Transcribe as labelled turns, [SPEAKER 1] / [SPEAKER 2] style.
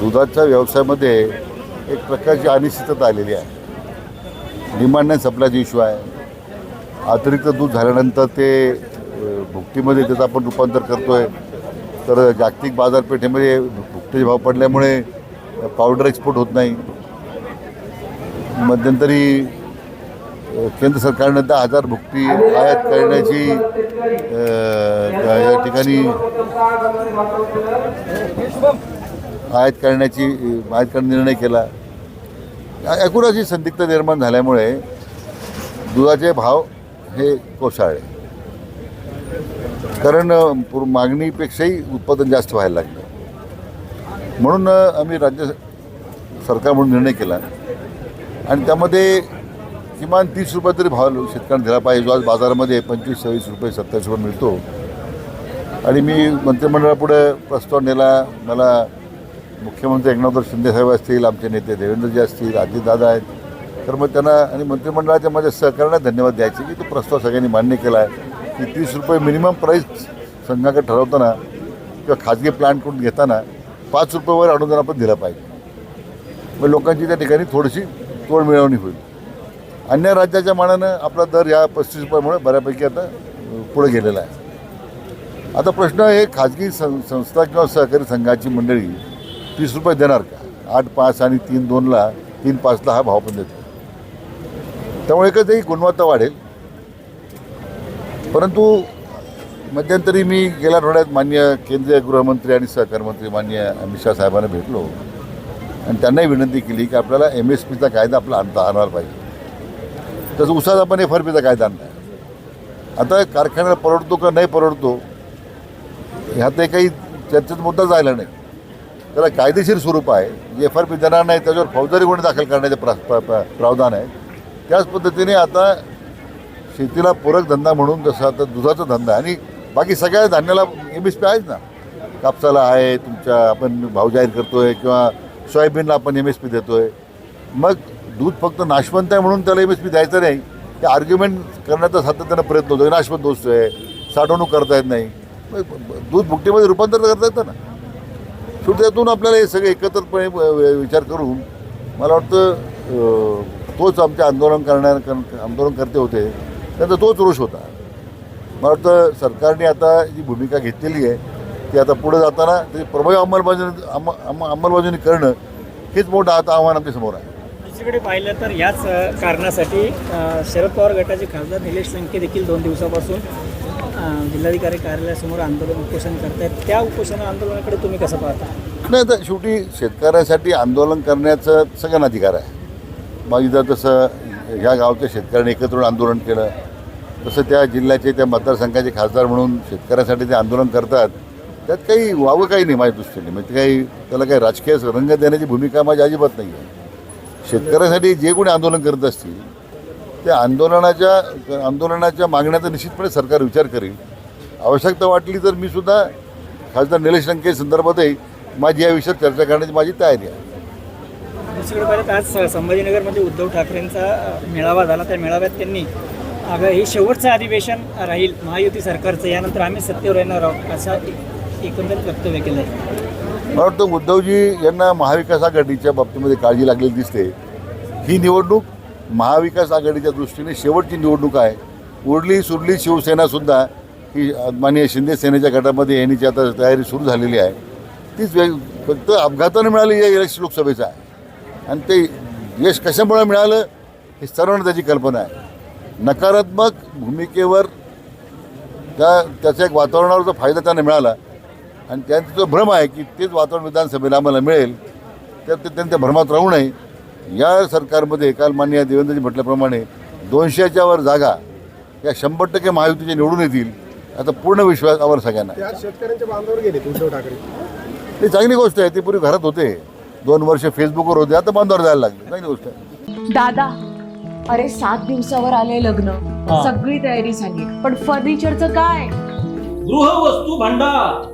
[SPEAKER 1] दुधाच्या व्यवसायामध्ये एक प्रकारची अनिश्चितता आलेली आहे. डिमांड नाही सप्लायचा इश्यू आहे. अतिरिक्त दूध झाल्यानंतर ते भुकटीमध्ये त्याचं आपण रूपांतर करतोय. तर जागतिक बाजारपेठेमध्ये भुकटीचे भाव पडल्यामुळे पावडर एक्सपोर्ट होत नाही. मध्यंतरी केंद्र सरकारनं दहा हजार भुकटी आयात करण्याची या ठिकाणी आयात करण्याची आयात करण्याचा निर्णय केला. एकूणच ही संदिग्धता निर्माण झाल्यामुळे दुधाचे भाव हे कोसळले. कारण अ, पूर- मागणीपेक्षाही उत्पादन जास्त व्हायला लागलं. म्हणून आम्ही राज्य सरकार म्हणून निर्णय केला. आणि त्यामध्ये किमान तीस रुपये तरी भाव शेतकऱ्यांना दिला पाहिजे. जो आज बाजारामध्ये पंचवीस सव्वीस रुपये सत्तावीस रुपये मिळतो. आणि मी मंत्रिमंडळापुढे प्रस्ताव नेला. मला मुख्यमंत्री एकनाथ शिंदेसाहेब असतील आमचे नेते देवेंद्रजी असतील अजितदादा आहेत. तर मग त्यांना आणि मंत्रिमंडळाच्या माझ्या सहकार्यांना धन्यवाद द्यायचे की तो प्रस्ताव सगळ्यांनी मान्य केला आहे की तीस रुपये मिनिमम प्राईस संघाकडे ठरवताना किंवा खाजगी प्लांटकडून घेताना पाच रुपयावर अनुदान आपण दिलं पाहिजे. मग लोकांची त्या ठिकाणी थोडीशी तोड मिळवणी होईल. अन्य राज्याच्या मानानं आपला दर या पस्तीस रुपयामुळे बऱ्यापैकी आता पुढे गेलेला आहे. आता प्रश्न आहे खाजगी सं संस्था किंवा सहकारी संघाची मंडळी तीस रुपये देणार का? आठ पाच आणि तीन दोनला तीन पाचला हा भाव पण देतो. त्यामुळे एकच गुणवत्ता वाढेल. परंतु मध्यंतरी मी गेल्या आठवड्यात मान्य केंद्रीय गृहमंत्री आणि सहकारमंत्री मान्य अमित शाह साहेबांना भेटलो. आणि त्यांनाही विनंती केली की आपल्याला एम एस पीचा कायदा आपला आणता आणायला पाहिजे. तसं उसाचा आपण एफ आर पीचा कायदा आणला आता कारखान्याला परवडतो का नाही परवडतो ह्यात काही चर्चेत मुद्दा जायला नाही. त्याला कायदेशीर स्वरूप आहे. एफ आर पी देणार नाही त्याच्यावर फौजदारी गुन्हे दाखल करण्याचे प्रा प्रावधान आहे. त्याच पद्धतीने आता शेतीला पूरक धंदा म्हणून जसं आता दुधाचा धंदा आहे. आणि बाकी सगळ्या धान्याला एम एस पी आहेच ना. कापसाला आहे तुमच्या आपण भाव जाहीर करतो आहे किंवा सोयाबीनला आपण एम एस पी देतो आहे मग दूध फक्त नाशवंत आहे म्हणून त्याला एम एस पी द्यायचं नाही. ते आर्ग्युमेंट करण्याचा सातत्यानं प्रयत्न होतो नाशवंत दोस्त आहे. साठवणूक करता येत नाही. मग दूध भुकटीमध्ये रूपांतर करता येतं ना. शेवटी त्यातून आपल्याला हे सगळे एकत्रितपणे व- विचार करून मला वाटतं तोच आमचे आंदोलन करणार आंदोलन करते होते त्यांचा तोच रोष होता. मला वाटतं सरकारने आता जी भूमिका घेतलेली आहे ती आता पुढे जाताना त्याची प्रभावी अंमलबजावणी अंम अंम- अंमलबजावणी करणं हेच मोठं आता आव्हान आमच्यासमोर आहे.
[SPEAKER 2] दुसरीकडे पाहिलं तर याच कारणासाठी शरद पवार गटाचे खासदार निलेश लंके देखील दोन दिवसापासून जिल्हाधिकारी कार्यालयासमोर आंदोलन उपोषण करतायत. त्या उपोषण आंदोलनाकडे तुम्ही कसं पाहता?
[SPEAKER 1] नाही तर शेवटी शेतकऱ्यासाठी आंदोलन करण्याचं सगळ्यांना अधिकार आहे. मग इथं तसं ह्या गावच्या शेतकऱ्यांनी एकत्र आंदोलन केलं तसं त्या जिल्ह्याचे त्या मतदारसंघाचे खासदार म्हणून शेतकऱ्यासाठी ते आंदोलन करतात. त्यात काही वावं काही नाही माझ्या दृष्टीने. म्हणजे काही त्याला काही राजकीय रंग देण्याची भूमिका माझी अजिबात नाही आहे शेतकऱ्यासाठी जे कोणी आंदोलन करत असतील त्या आंदोलनाच्या आंदोलनाच्या मागण्याचा निश्चितपणे सरकार विचार करेल. आवश्यकता वाटली तर मी सुद्धा खासदार निलेश लंके संदर्भातही माझी या विषयात चर्चा करण्याची माझी तयारी आहे.
[SPEAKER 2] दुसरीकडे आज संभाजीनगरमध्ये उद्धव ठाकरेंचा मेळावा झाला. त्या मेळाव्यात त्यांनी अगं हे शेवटचं अधिवेशन राहील महायुती सरकारचं. यानंतर आम्ही सत्तेवर येणार आहोत असा एक- एकंदरीत वक्तव्य केलं आहे
[SPEAKER 1] मला वाटतं उद्धवजी यांना महाविकास आघाडीच्या बाबतीमध्ये काळजी लागलेली दिसते. ही निवडणूक महाविकास आघाडीच्या दृष्टीने शेवटची निवडणूक आहे. उरली सुरली शिवसेनासुद्धा ही माननीय शिंदे सेनेच्या गटामध्ये येण्याची आता तयारी सुरू झालेली आहे तीच वेग फक्त अपघातानं मिळाली या इलेक्शन लोकसभेचं. आहे आणि ते यश कशामुळे मिळालं हे सर्वांना त्याची कल्पना आहे. नकारात्मक भूमिकेवर त्या त्याच्या एक वातावरणावरचा फायदा त्यांना मिळाला आणि त्यांचा जो भ्रम आहे की तेच वातावरण विधानसभेला आम्हाला मिळेल तर ते त्यांच्या भ्रमात राहू नये. या सरकारमध्ये काल मान्य देवेंद्रजी म्हटल्याप्रमाणे दोनशेच्या वर जागा या शंभर टक्के महायुतीचे निवडून येतील आता पूर्ण विश्वास आवर सगळ्यांना.
[SPEAKER 3] ते शेतकऱ्यांच्या बांधावर गेले उद्धव ठाकरे.
[SPEAKER 1] ही चांगली गोष्ट आहे ते पूर्वी घरात होते. दोन वर्ष फेसबुकवर होते आता बंदवर जायला लागले. चांगली गोष्ट आहे.
[SPEAKER 3] दादा अरे सात दिवसावर आले लग्न. सगळी तयारी झाली. पण फर्निचरचं काय?
[SPEAKER 4] गृहवस्तू भांडार.